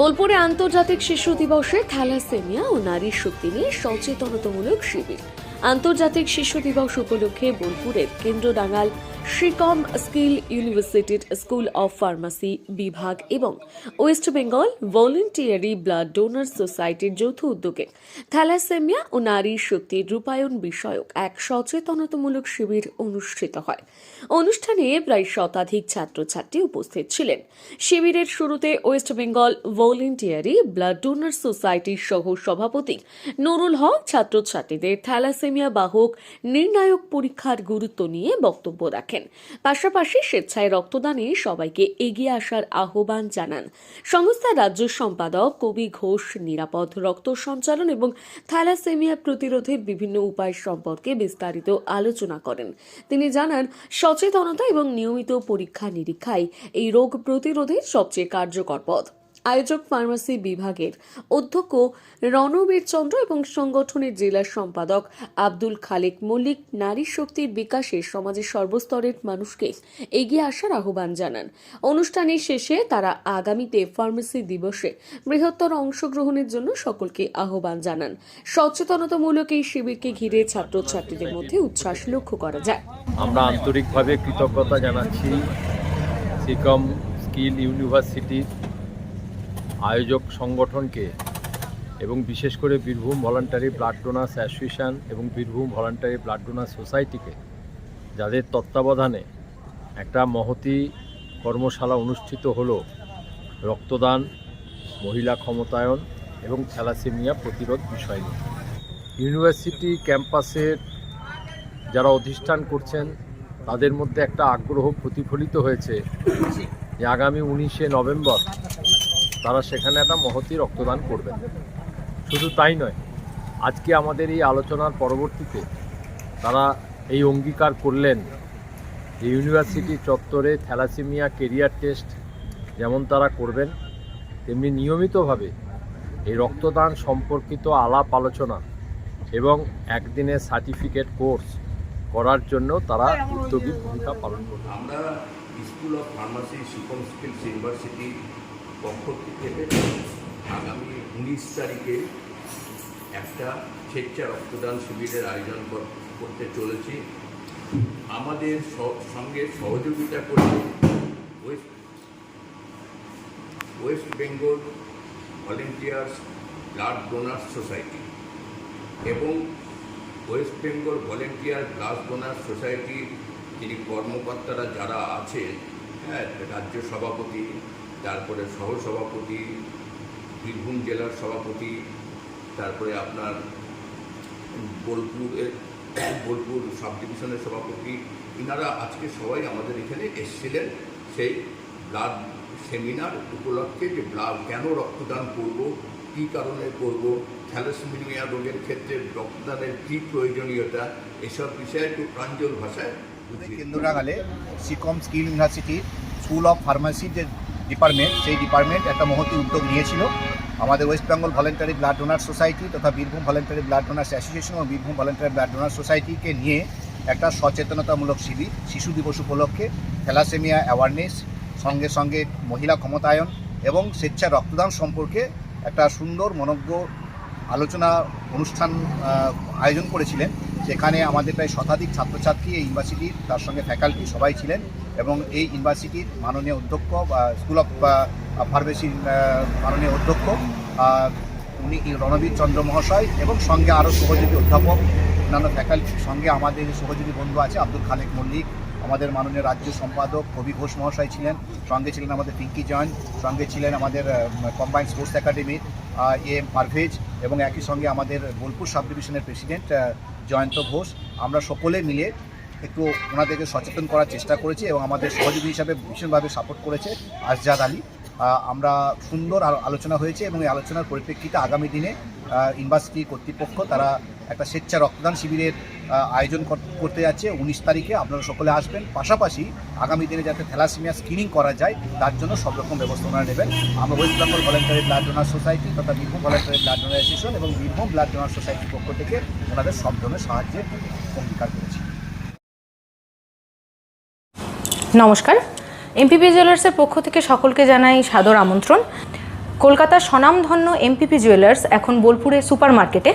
বোলপুরে আন্তর্জাতিক শিশু দিবসে থ্যালাসেমিয়া ও নারীর শক্তি নিয়ে সচেতনতামূলক শিবির। আন্তর্জাতিক শিশু দিবস উপলক্ষে বোলপুরের কেন্দ্রডাঙ্গাল শ্রীকম স্কিল ইউনিভার্সিটির স্কুল অফ ফার্মাসি বিভাগ এবং West Bengal voluntary blood donor সোসাইটির যৌথ উদ্যোগে থ্যালাসেমিয়া ও নারী শক্তির রূপায়ণ বিষয়ক এক সচেতনতামূলক শিবির অনুষ্ঠিত হয়। অনুষ্ঠানে প্রায় শতাধিক ছাত্রছাত্রী উপস্থিত ছিলেন। শিবিরের শুরুতে West Bengal voluntary blood donor সোসাইটির সহ সভাপতি নুরুল হক ছাত্রছাত্রীদের থ্যালাসেমিয়া বাহক নির্ণায়ক পরীক্ষার গুরুত্ব নিয়ে বক্তব্য রাখেন। পাশাপাশি স্বেচ্ছায় রক্তদানে সবাইকে এগিয়ে আসার আহ্বান জানান। সংস্থার রাজ্য সম্পাদক কবি ঘোষ নিরাপদ রক্ত সঞ্চালন এবং থ্যালাসেমিয়া প্রতিরোধের বিভিন্ন উপায় সম্পর্কে বিস্তারিত আলোচনা করেন। তিনি জানান, সচেতনতা এবং নিয়মিত পরীক্ষা নিরীক্ষায় এই রোগ প্রতিরোধের সবচেয়ে কার্যকর পথ। আয়োজক ফার্মাসি বিভাগের অধ্যক্ষ রণবীর চন্দ্র এবং সংগঠনের জেলা সম্পাদক আব্দুল খালেক মল্লিক নারী শক্তির বিকাশে সমাজের সর্বস্তরের মানুষকে এগিয়ে আসার আহ্বান জানান। অনুষ্ঠানের শেষে তারা আগামীতে ফার্মেসি দিবসে বৃহত্তর অংশগ্রহণের জন্য সকলকে আহ্বান জানান। সচেতনতামূলক এই শিবিরকে ঘিরে ছাত্রছাত্রীদের মধ্যে উচ্ছ্বাস লক্ষ্য করা যায়। আমরা আন্তরিকভাবে কৃতজ্ঞতা জানাচ্ছি সিকম স্কিল ইউনিভার্সিটির আয়োজক সংগঠনকে এবং বিশেষ করে Birbhum voluntary blood donors association এবং বীরভূম ভলান্টারি ব্লাড ডোনার সোসাইটিকে যাদের তত্ত্বাবধানে একটা মহতি কর্মশালা অনুষ্ঠিত হলো রক্তদান, মহিলা ক্ষমতায়ন এবং থ্যালাসেমিয়া প্রতিরোধ বিষয় নিয়ে। ইউনিভার্সিটি ক্যাম্পাসের যারা অধিষ্ঠান করছেন, তাদের মধ্যে একটা আগ্রহ প্রতিফলিত হয়েছে যে আগামী উনিশে নভেম্বর তারা সেখানে একটা মহতি রক্তদান করবেন শুধু তাই নয়, আজকে আমাদের এই আলোচনার পরবর্তীতে তারা এই অঙ্গীকার করলেন যে ইউনিভার্সিটি চত্বরে থ্যালাসিমিয়া কেরিয়ার টেস্ট যেমন তারা করবেন, তেমনি নিয়মিতভাবে এই রক্তদান সম্পর্কিত আলাপ আলোচনা এবং একদিনের সার্টিফিকেট কোর্স করার জন্য তারা উদ্যোগী ভূমিকা পালন করবে আমরা স্কুল অফ ফার্মাসি সুপন স্কিলস ইউনিভার্সিটি পক্ষ থেকে আগামী উনিশ তারিখে একটা স্বেচ্ছা রক্তদান শিবিরের আয়োজন কর- করতে চলেছি। আমাদের সঙ্গে সহযোগিতা করবে West West Bengal volunteers blood donor society এবং West Bengal volunteer blood donor সোসাইটির যিনি কর্মকর্তারা যারা আছেন হ্যাঁ রাজ্য সভাপতি তারপরে সহসভাপতি, বীরভূম জেলার সভাপতি, তারপরে আপনার বোলপুরের বোলপুর সাব ডিভিশনের সভাপতি, ইনারা আজকে সবাই আমাদের এখানে এসেছিলেন সেই ব্লাড সেমিনার উপলক্ষে যে ব্লাড কেন রক্তদান করব, কী কারণে করব থ্যালাসেমিয়া রোগের ক্ষেত্রে রক্তদানের কী প্রয়োজনীয়তা, এসব বিষয়ে একটু প্রাঞ্জল ভাষায় বুঝিয়ে কেন্দ্রনাগালে সিকম স্কিল ইউনিভার্সিটির স্কুল অফ ফার্মাসির যে ডিপার্টমেন্ট, সেই ডিপার্টমেন্ট একটা মহতি উদ্যোগ নিয়েছিল। আমাদের West Bengal voluntary blood donor society তথা Birbhum voluntary blood donors association এবং বীরভূম ভলেন্টারি ব্লাড ডোনার সোসাইটিকে নিয়ে একটা সচেতনতামূলক শিবির, শিশু দিবস উপলক্ষে থ্যালাসেমিয়া অ্যাওয়ারনেস, সঙ্গে সঙ্গে মহিলা ক্ষমতায়ন এবং স্বেচ্ছা রক্তদান সম্পর্কে একটা সুন্দর, মনজ্ঞ আলোচনা অনুষ্ঠান আয়োজন করেছিলেন। সেখানে আমাদের প্রায় শতাধিক ছাত্রছাত্রী এই ইউনিভার্সিটির, তার সঙ্গে ফ্যাকাল্টি সবাই ছিলেন এবং এই ইউনিভার্সিটির মাননীয় অধ্যক্ষ বা স্কুল অফ ফার্মেসির মাননীয় অধ্যক্ষ উনি রণবীর চন্দ্র মহাশয় এবং সঙ্গে আরও সহযোগী অধ্যাপক, অন্যান্য ফ্যাকাল্টির সঙ্গে আমাদের সহযোগী বন্ধু আছে আব্দুল খালেক মল্লিক, আমাদের মাননীয় রাজ্য সম্পাদক কবি ঘোষ মহাশয় ছিলেন, সঙ্গে ছিলেন আমাদের পিঙ্কি জয়ন, সঙ্গে ছিলেন আমাদের কম্বাইন্ড স্পোর্টস একাডেমির এ পারভেজ এবং একই সঙ্গে আমাদের বোলপুর সাব ডিভিশনের প্রেসিডেন্ট জয়ন্ত ঘোষ। আমরা সকলে মিলে একটু ওনাদেরকে সচেতন করার চেষ্টা করেছি এবং আমাদের সহযোগী হিসাবে ভীষণভাবে সাপোর্ট করেছে আজজাদ আলী। আমরা সুন্দর আলোচনা হয়েছে এবং এই আলোচনার পরিপ্রেক্ষিতে আগামী দিনে ইউনিভার্সিটি কর্তৃপক্ষ তারা একটা স্বেচ্ছা রক্তদান শিবিরের আয়োজন কর- করতে যাচ্ছে। উনিশ তারিখে আপনারা সকলে আসবেন। পাশাপাশি আগামী দিনে যাতে থ্যালাসেমিয়া স্ক্রিনিং করা যায়, তার জন্য সব রকম ব্যবস্থা ওনারা নেবেন। আমরা West Bengal voluntary blood donor society তথা Birbhum voluntary blood donor association এবং বীরভূম ব্লাড ডোনার সোসাইটির পক্ষ থেকে ওনাদের সব ধরনের সাহায্যের অঙ্গীকার করেছি। নমস্কার। এমপিপি জুয়েলার্সের পক্ষ থেকে সকলকে জানাই সাদর আমন্ত্রণ। কলকাতার স্বনামধন্য এমপিপি জুয়েলার্স এখন বোলপুরে সুপার মার্কেটে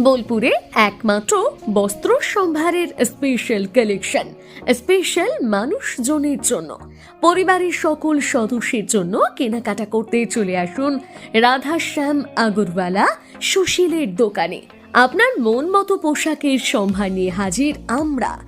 বোলপুরে একমাত্র বস্ত্র সম্ভারের স্পেশাল কালেকশন স্পেশাল মানুষজনের জন্য। পরিবারের সকল সদস্যের জন্য কেনাকাটা করতে চলে আসুন রাধাশ্যাম আগরওয়ালা সুশীলের দোকানে। আপনার মন মতো পোশাকের সম্ভার নিয়ে হাজির আমরা।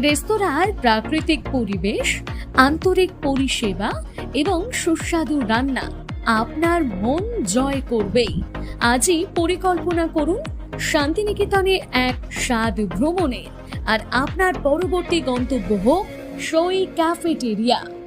রেস্তোরাঁর প্রাকৃতিক পরিবেশ, আন্তরিক পরিষেবা এবং সুস্বাদু রান্না আপনার মন জয় করবেই। আজই পরিকল্পনা করুন শান্তিনিকেতনে এক স্বাদ ভ্রমণের। আর আপনার পরবর্তী গন্তব্য হোক সই ক্যাফেটেরিয়া।